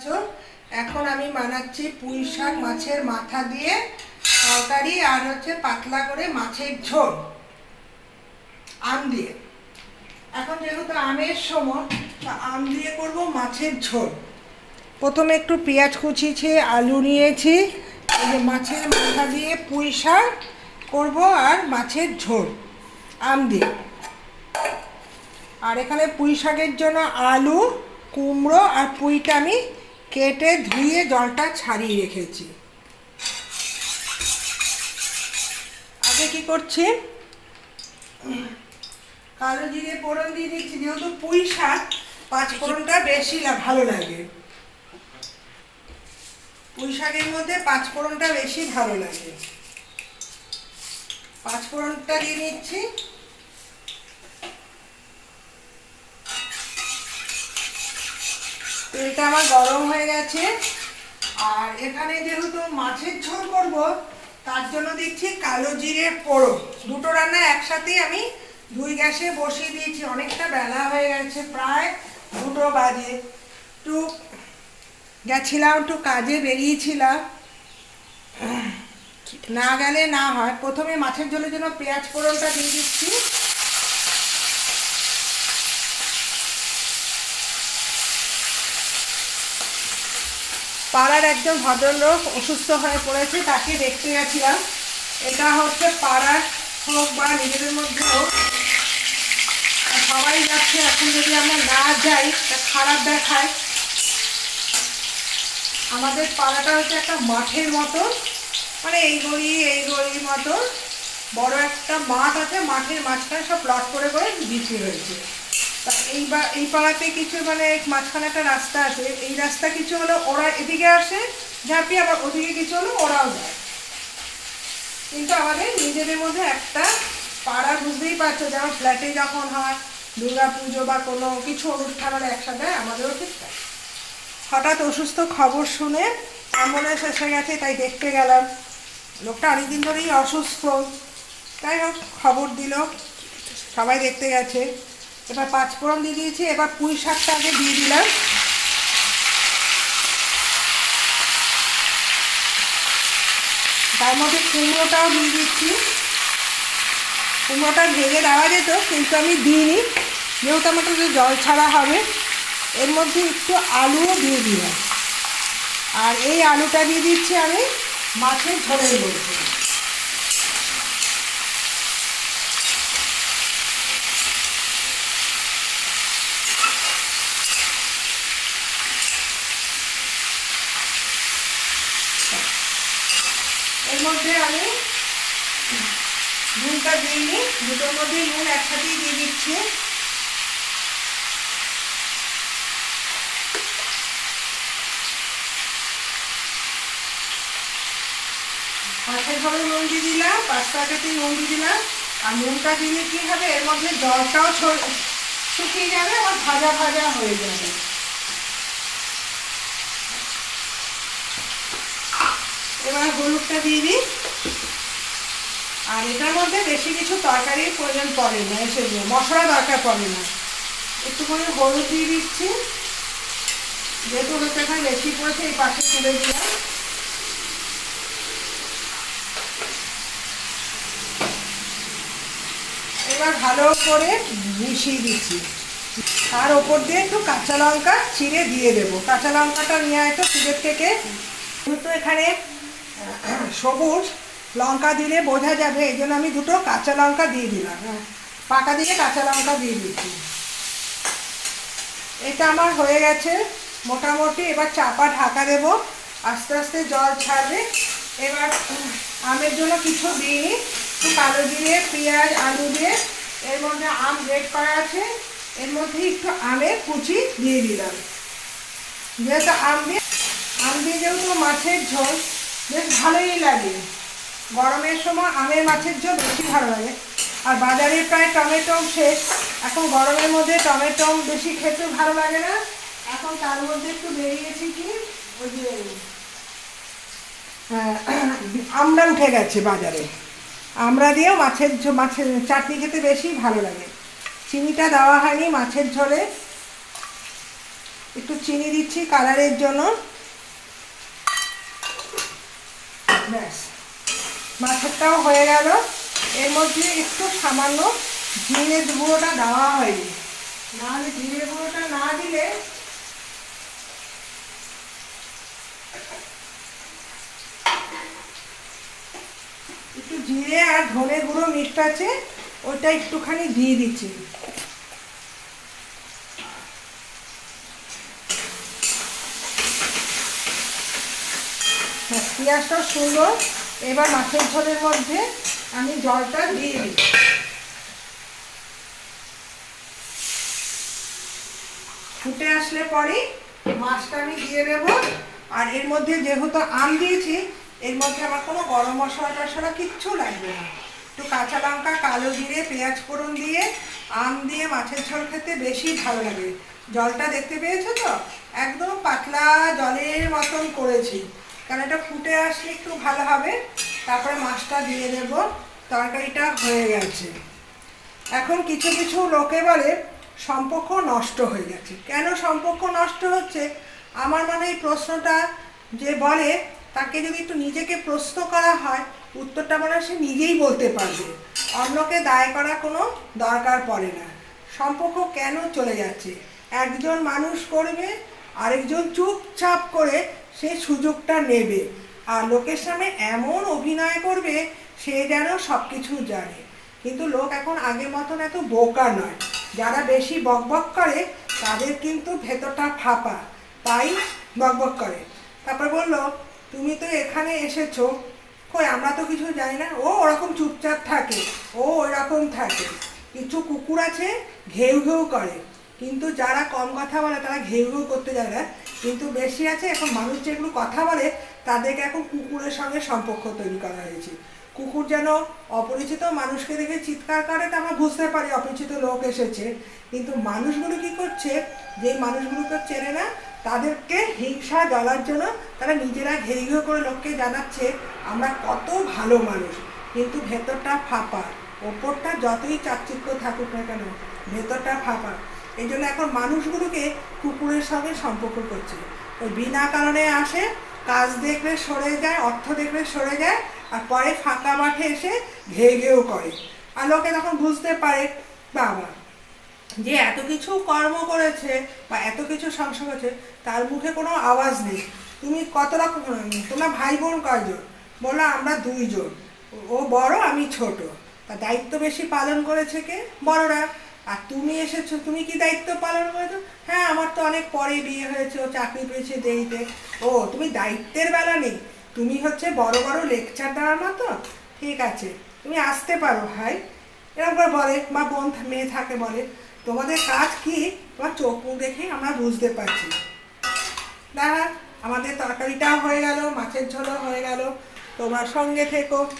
আছো এখন আমি বানাচ্ছি পুঁই শাক মাছের মাথা দিয়ে, তরকারি আর হচ্ছে পাতলা করে মাছের ঝোল, আম দিয়ে। এখন যেহেতু আমের সময় আম দিয়ে করব মাছের ঝোল। প্রথমে একটু পেঁয়াজ কুচিয়েছি, আলু নিয়েছি মাছের মাথা দিয়ে পুঁই শাক করব আর মাছের ঝোল, আম দিয়ে। আর এখানে পুঁই শাকের জন্য আলু, কুমড়ো আর পুঁইটা আমি কেটে ধুয়ে জলটা ছাড়িয়ে রেখেছি। আগে কি করছি? কালো জিরে ফোড়ন দিয়ে দিচ্ছি যেহেতু পুঁই শাক পাঁচ ফোড়নটা বেশি ভালো লাগে। পুঁই শাকের মধ্যে পাঁচ ফোড়নটা বেশি ভালো লাগে। পাঁচ ফোড়নটা দিয়ে নিচ্ছি। তেলটা আমার গরম হয়ে গেছে। আর এখানে যেহেতু মাছের ঝোল করব, তার জন্য দিচ্ছি কালো জিরে পোড়ো দুটো রান্না একসাথেই আমি দুই গ্যাসে বসিয়ে দিয়েছি। অনেকটা বেলা হয়ে গেছে, প্রায় দুটো বাজে। একটু গেছিলাম, একটু কাজে বেরিয়েছিলাম। না গেলে না হয়। প্রথমে মাছের ঝোলের জন্য পেঁয়াজ ফোড়নটা দিয়ে দিচ্ছি। পাড়ার একজন ভদ্রলোক অসুস্থ হয়ে পড়েছে, তাকে দেখতে গেছিলাম। এটা হচ্ছে পাড়ার হোক বা নিজেদের মধ্যে হোক। সবাই যাচ্ছে, এখন যদি আমরা না যাই তা খারাপ দেখায়। আমাদের পাড়াটা হচ্ছে একটা মাঠের মতো। মানে এই গড়ি এই গড়ির মতো। বড় একটা মাঠ আছে, মাঠের মাঝখানে সব প্লট করে করে বিক্রি হয়েছে। তা এই বা এই পাড়াতে কিছু মানে মাঝখানে একটা রাস্তা আছে, এই রাস্তা কিছু হলো ওরা এদিকে আসে, ঝাঁপিয়ে আবার ওদিকে কিছু হলো ওরাও যায়। কিন্তু আমাদের নিজেদের মধ্যে একটা পাড়া বুঝতেই পারছ, যেমন ফ্ল্যাটে যখন হয় দুর্গা পুজো বা কোনো কিছু অনুষ্ঠান হলে একসাথে, আমাদেরও ঠিক তাই। হঠাৎ অসুস্থ খবর শুনে অ্যাম্বুলেন্স এসে গেছে, তাই দেখতে গেলাম। লোকটা অনেকদিন ধরেই অসুস্থ। তাই হোক, খবর দিল। সবাই দেখতে গেছে। এবার পাঁচফোড়ন দিয়ে দিয়েছি, এবার পুঁই শাকটা আগে দিয়ে দিলাম। তার মধ্যে কুমড়োটাও দিয়ে দিচ্ছি। কুমড়োটা ভেঙে দেওয়া যেত, কিন্তু আমি দিইনি। যেহেতু আমার একটু জল ছাড়া হবে, এর মধ্যে একটু আলুও দিয়ে দিলাম। আর এই আলুটা দিয়ে দিচ্ছি আমি মাছের ঝোলের মধ্যে। মধ্যে আমি নুনটা দিইনি দুটোর মধ্যে নুন একসাথেই দিয়ে দিচ্ছি। মাছের ঝোলে নুন দিয়ে দিলাম, পাঁচ প্যাকেটে নুন দিয়ে দিলাম। আর নুনটা দিলে কি হবে? এর মধ্যে জলটাও শুকিয়ে যাবে আর ভাজা ভাজা হয়ে যাবে। এবার হলুদটা দিয়ে দিই। আর এটার মধ্যে বেশি কিছু তরকারির প্রয়োজন পড়ে না, এসে মশলা দরকার পড়ে না। একটু করে হলুদ দিয়ে দিচ্ছি। যেহেতু হলুদটা বেশি পড়েছে, এই পাশে তুলে দিলাম। এবার ভালো করে মিশিয়ে দিচ্ছি। আর ওপর দিয়ে একটু কাঁচা লঙ্কা চিড়ে দিয়ে দেবো। কাঁচা লঙ্কাটা নিয়ে আসো ফ্রিজের থেকে। যেহেতু এখানে সবুজ লঙ্কা দিলে বোঝা যাবে, এই জন্য আমি দুটো কাঁচা লঙ্কা দিয়ে দিলাম হ্যাঁ। পাকা দিয়ে কাঁচা লঙ্কা দিয়ে দিচ্ছি। এটা আমার হয়ে গেছে মোটামুটি, এবার চাপা ঢাকা দেব। আস্তে আস্তে জল ছাড়বে। এবার আমের জন্য কিছু দিইনি একটু কালো দিয়ে পেঁয়াজ, আলু দিয়ে। এর মধ্যে আম গ্রেট করা আছে। এর মধ্যে একটু আমের কুচি দিয়ে দিলাম। যেহেতু আম দিয়ে আম দিয়ে যেহেতু মাছের ঝোল বেশ ভালোই লাগে। গরমের সময় আমের মাছের ঝোল বেশি ভালো লাগে। আর বাজারে প্রায় টমেটো শেষ। এখন গরমের মধ্যে টমেটো বেশি খেতে ভালো লাগে না। এখন তার মধ্যে একটু বেরিয়েছি কি? ওই যে আহ, আমড়া উঠে গেছে বাজারে। আমরা দিয়েও মাছের মাছের চাটনি খেতে বেশি ভালো লাগে। চিনিটা দেওয়া হয়নি মাছের ঝোলে। একটু চিনি দিচ্ছি কালারের জন্য। ব্যাস। মাছেরটাও হয়ে গেল। এর মধ্যে একটু সামান্য জিরে গুঁড়োটা দেওয়া হয়নি। নাহলে জিরে গুঁড়োটা না দিলে একটু জিরে আর ধনে গুঁড়ো মিক্সড আছে, ওটা একটুখানি দিয়ে দিচ্ছি। হ্যাঁ, পেঁয়াজটাও সুন্দর। এবার মাছের ঝোলের মধ্যে আমি জলটা দিয়ে দিই। ফুটে আসলে পরে মাছটা আমি দিয়ে দেব। আর এর মধ্যে যেহেতু আম দিয়েছি এর মধ্যে আমার কোনো গরম মশলা টশলা কিচ্ছু লাগবে না। একটু কাঁচা লঙ্কা কালো জিরে পেঁয়াজ ফোড়ন দিয়ে আম দিয়ে মাছের ঝোল খেতে বেশি ভালো লাগে। জলটা দেখতে পেয়েছ তো? একদম পাতলা জলের মতন করেছি। কারণ এটা ফুটে আসলে একটু ভালো হবে। তারপরে মাছটা দিয়ে দেব। তরকারিটা হয়ে গেছে। এখন কিছু কিছু লোকে বলে, সম্পর্ক নষ্ট হয়ে গেছে। কেন সম্পর্ক নষ্ট হচ্ছে? আমার মনে এই প্রশ্নটা যে বলে, তাকে যদি একটু নিজেকে প্রশ্ন করা হয়, উত্তরটা মনে সে নিজেই বলতে পারবে। অন্যকে দায় করা কোনো দরকার পড়ে না। সম্পর্ক কেন চলে যাচ্ছে? একজন মানুষ করবে আরেকজন চুপচাপ করে সে সুযোগটা নেবে আর লোকের সামনে এমন অভিনয় করবে, সে যেন সব কিছু জানে। কিন্তু লোক এখন আগের মতন এত বোকা নয়। যারা বেশি বকবক করে, তাদের কিন্তু ভেতরটা ফাঁপা। তাই বকবক করে। তারপর বলল, তুমি তো এখানে এসেছ। কই, আমরা তো কিছু জানি না। ও ওরকম চুপচাপ থাকে। ও ওরকম থাকে। কিছু কুকুর আছে, ঘেউ ঘেউ করে। কিন্তু যারা কম কথা বলে, তারা ঘেউ ঘেউ করতে যায় না। কিন্তু বেশি আছে, এখন মানুষ যেগুলো কথা বলে, তাদেরকে এখন কুকুরের সঙ্গে সম্পর্ক তৈরি করা হয়েছে। কুকুর যেন অপরিচিত মানুষকে দেখে চিৎকার করে, তা আমরা বুঝতে পারি, অপরিচিত লোক এসেছে। কিন্তু মানুষগুলো কি করছে যে মানুষগুলোকে চেনে না, তাদেরকে হিংসা জ্বলার জন্য তারা নিজেরা ঘেয়ে ঘেয়ে করে লোককে জানাচ্ছে, আমরা কত ভালো মানুষ, কিন্তু ভেতরটা ফাঁপা। ওপরটা যতই চাকচিক্য থাকুক না কেন, ভেতরটা ফাঁপা। এই জন্য এখন মানুষগুলোকে কুকুরের সঙ্গে সম্পর্ক করছে। ওই বিনা কারণে আসে, কাজ দেখলে সরে যায়, অর্থ দেখলে সরে যায়, আর পরে ফাঁকা মাঠে এসে ঘেয়ে ঘেয়েও করে। আর লোকে তখন বুঝতে পারে, বাবা, যে এত কিছু কর্ম করেছে বা এত কিছু সংসার করেছে, তার মুখে কোনো আওয়াজ নেই। তুমি কত রকম, তোমরা ভাই বোন কয়জন? বলল, আমরা দুইজন। ও বড়, আমি ছোট। তা দায়িত্ব বেশি পালন করেছে কে? বড়রা। আর তুমি এসেছ, তুমি কি দায়িত্ব পালন করেছ? হ্যাঁ আমার তো অনেক পরে বিয়ে হয়েছে চাকরি পেয়েছে দেরিতে। ও, তুমি দায়িত্বের বেলা নেই। তুমি হচ্ছে বড় বড় লেকচার দেওয়ার মতো? ঠিক আছে। তুমি আসতে পারো ভাই। এরকম করে বলে বা বোন মেয়ে থাকে বলে। তোমাদের কাজ কি? তোমার চোখ মুখ দেখে আমরা বুঝতে পারছি। দাঁড়া, আমাদের তরকারিটাও হয়ে গেল, মাছের ঝোলও হয়ে গেল। তোমার সঙ্গে থেকো।